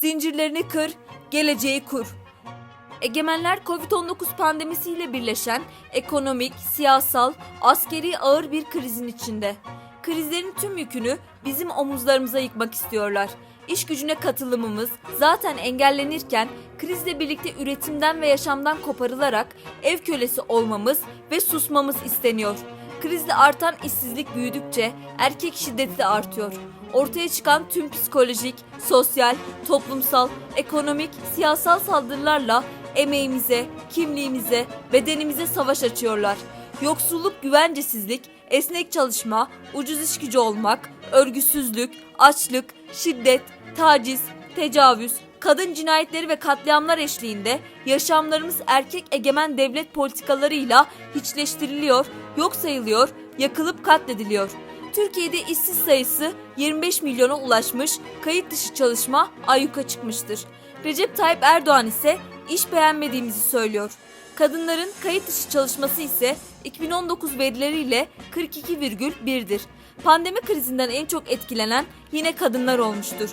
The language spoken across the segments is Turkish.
zincirlerini kır, geleceği kur. Egemenler Covid-19 pandemisiyle birleşen ekonomik, siyasal, askeri ağır bir krizin içinde. Krizlerin tüm yükünü bizim omuzlarımıza yıkmak istiyorlar. İş gücüne katılımımız zaten engellenirken krizle birlikte üretimden ve yaşamdan koparılarak ev kölesi olmamız ve susmamız isteniyor. Krizle artan işsizlik büyüdükçe erkek şiddeti de artıyor. Ortaya çıkan tüm psikolojik, sosyal, toplumsal, ekonomik, siyasal saldırılarla emeğimize, kimliğimize, bedenimize savaş açıyorlar. Yoksulluk, güvencesizlik, esnek çalışma, ucuz iş gücü olmak, örgüsüzlük, açlık, şiddet, taciz, tecavüz, kadın cinayetleri ve katliamlar eşliğinde yaşamlarımız erkek egemen devlet politikalarıyla hiçleştiriliyor, yok sayılıyor, yakılıp katlediliyor. Türkiye'de işsiz sayısı 25 milyona ulaşmış, kayıt dışı çalışma ayyuka çıkmıştır. Recep Tayyip Erdoğan ise iş beğenmediğimizi söylüyor. Kadınların kayıt dışı çalışması ise 2019 verileriyle 42,1'dir. Pandemi krizinden en çok etkilenen yine kadınlar olmuştur.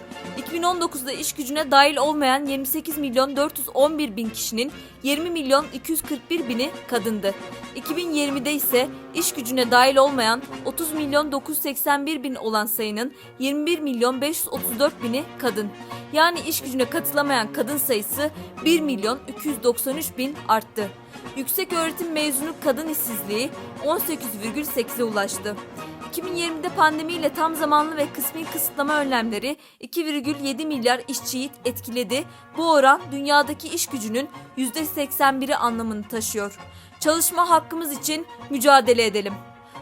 2019'da iş gücüne dahil olmayan 28 milyon 411 bin kişinin 20 milyon 241 bini kadındı. 2020'de ise iş gücüne dahil olmayan 30 milyon 981 bin olan sayının 21 milyon 534 bini kadın. Yani iş gücüne katılamayan kadın sayısı 1 milyon 293 bin arttı. Yüksek öğretim mezunu kadın işsizliği 18,8'e ulaştı. 2020'de pandemiyle tam zamanlı ve kısmi kısıtlama önlemleri 2,7 milyar işçiyi etkiledi. Bu oran dünyadaki iş gücünün %81'i anlamını taşıyor. Çalışma hakkımız için mücadele edelim.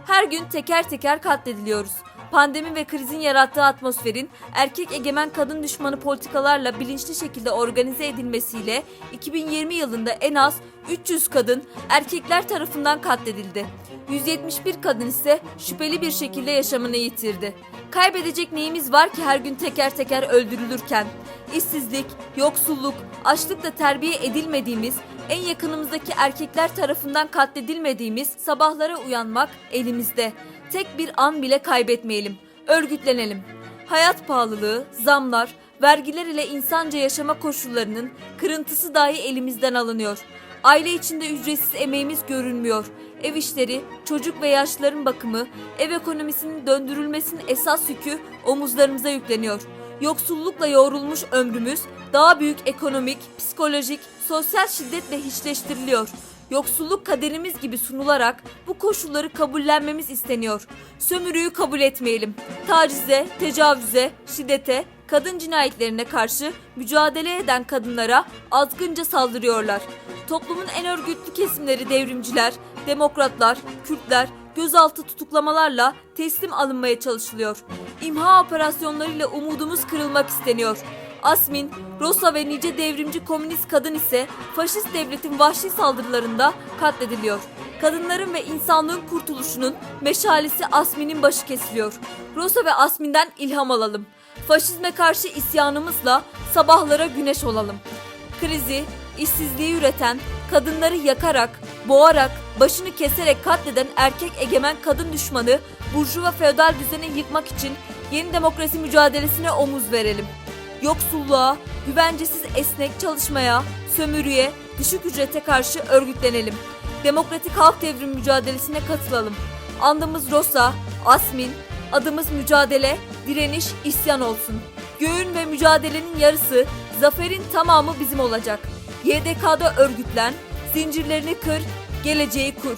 Her gün teker teker katlediliyoruz. Pandemi ve krizin yarattığı atmosferin erkek egemen kadın düşmanı politikalarla bilinçli şekilde organize edilmesiyle 2020 yılında en az 300 kadın erkekler tarafından katledildi. 171 kadın ise şüpheli bir şekilde yaşamını yitirdi. Kaybedecek neyimiz var ki her gün teker teker öldürülürken? İşsizlik, yoksulluk, açlıkla terbiye edilmediğimiz, en yakınımızdaki erkekler tarafından katledilmediğimiz sabahlara uyanmak elimizde. Tek bir an bile kaybetmeyelim. Örgütlenelim. Hayat pahalılığı, zamlar, vergiler ile insanca yaşama koşullarının kırıntısı dahi elimizden alınıyor. Aile içinde ücretsiz emeğimiz görünmüyor. Ev işleri, çocuk ve yaşlıların bakımı, ev ekonomisinin döndürülmesinin esas yükü omuzlarımıza yükleniyor. Yoksullukla yoğrulmuş ömrümüz daha büyük ekonomik, psikolojik, sosyal şiddetle hiçleştiriliyor. Yoksulluk kaderimiz gibi sunularak bu koşulları kabullenmemiz isteniyor. Sömürüyü kabul etmeyelim. Tacize, tecavüze, şiddete, kadın cinayetlerine karşı mücadele eden kadınlara azgınca saldırıyorlar. Toplumun en örgütlü kesimleri devrimciler, demokratlar, Kürtler gözaltı tutuklamalarla teslim alınmaya çalışılıyor. İmha operasyonlarıyla umudumuz kırılmak isteniyor. Asmin, Rosa ve nice devrimci komünist kadın ise faşist devletin vahşi saldırılarında katlediliyor. Kadınların ve insanlığın kurtuluşunun meşalesi Asmin'in başı kesiliyor. Rosa ve Asmin'den ilham alalım. Faşizme karşı isyanımızla sabahlara güneş olalım. Krizi, işsizliği üreten, kadınları yakarak, boğarak, başını keserek katleden erkek egemen kadın düşmanı burjuva feodal düzeni yıkmak için yeni demokrasi mücadelesine omuz verelim. Yoksulluğa, güvencesiz esnek çalışmaya, sömürüye, düşük ücrete karşı örgütlenelim. Demokratik halk devrim mücadelesine katılalım. Andımız Rosa, Asmin, adımız mücadele, direniş, isyan olsun. Göğün ve mücadelenin yarısı, zaferin tamamı bizim olacak. YDK'da örgütlen, zincirlerini kır, geleceği kur.